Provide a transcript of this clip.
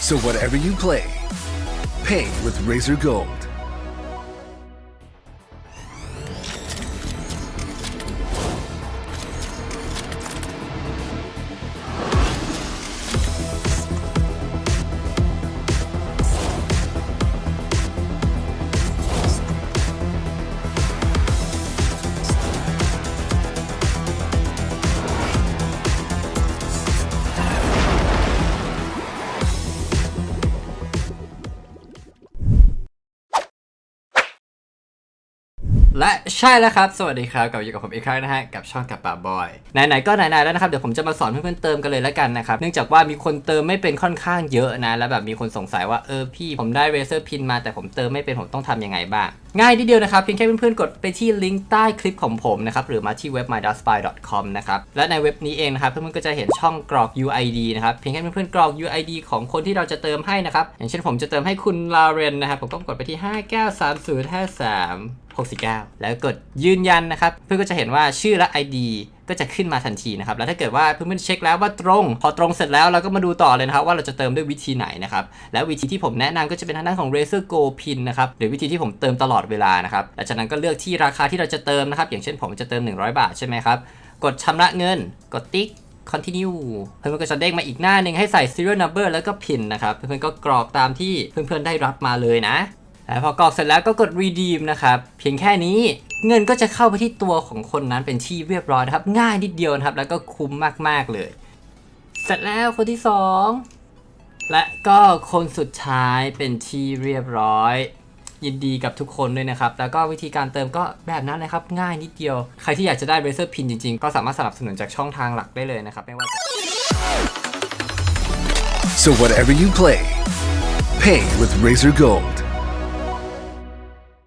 So whatever you play, pay with Razor Gold. และใช่แล้วครับ สวัสดีครับกลับอยู่กับผมอีกครั้งนะฮะ กับช่องกับป่าบอย ไหนๆก็ไหนๆแล้วนะครับ เดี๋ยวผมจะมาสอนเพื่อนๆเติมกันเลยแล้วกันนะครับ เนื่องจากว่ามีคนเติมไม่เป็นค่อนข้างเยอะนะ แล้วแบบมีคนสงสัยว่า เออพี่ผมได้ Razer Pin มาแต่ผมเติมไม่เป็นผมต้องทำยังไงบ้าง ง่ายนิดเดียวนะครับ เพียงแค่เพื่อนๆกดไปที่ลิงก์ใต้คลิปของผมนะครับ หรือมาที่เว็บ mydaspy.com นะครับ และในเว็บนี้เองนะครับ เพื่อนๆก็จะเห็นช่องกรอก UID นะครับ เพียงแค่เพื่อนๆกรอก UID ของคนที่เราจะเติมให้นะครับ อย่างเช่นผมจะเติมให้คุณลาเรนนะครับ ผมก็กดไปที่593053 69 แล้วกดยืนยันนะครับ เพื่อนก็จะเห็นว่าชื่อและ ID ก็จะขึ้นมาทันทีนะครับ แล้วถ้าเกิดว่าเพื่อนๆเช็คแล้วว่าตรง พอตรงเสร็จแล้วเราก็มาดูต่อเลยนะครับว่าเราจะเติมด้วยวิธีไหนนะครับ และวิธีที่ผมแนะนำก็จะเป็นทางด้านของ Razer Go Pin นะครับ หรือวิธีที่ผมเติมตลอดเวลานะครับหลังจากนั้นก็เลือกที่ราคาที่เราจะเติมนะครับ อย่างเช่นผมจะเติม 100 บาทใช่ไหมครับ กดชำระเงิน กดติ๊ก continue เพื่อนๆก็จะเด้งมาอีกหน้าหนึ่งให้ใส่ serial number แล้วก็ pin นะครับ เพื่อนๆก็กรอกตามที่เพื่อนๆได้รับมาเลยนะ แล้วพอกรอกเสร็จแล้วก็กด redeem นะครับ เพียงแค่นี้เงินก็จะเข้าไปที่ตัวของคนนั้นเป็นที่เรียบร้อยนะครับ ง่ายนิดเดียวนะครับ แล้วก็คุ้มมาก ๆ เลย เสร็จแล้วคนที่ 2 และก็คนสุดท้ายเป็นที่เรียบร้อย ยินดีกับทุกคนด้วยนะครับ แล้วก็วิธีการเติมก็แบบนั้นเลยครับ ง่ายนิดเดียว ใครที่อยากจะได้ Razer Pin จริง ๆ ก็สามารถสนับสนุนจากช่องทางหลักได้เลยนะครับ ไม่ว่าจะ So whatever you play, pay with Razor Gold.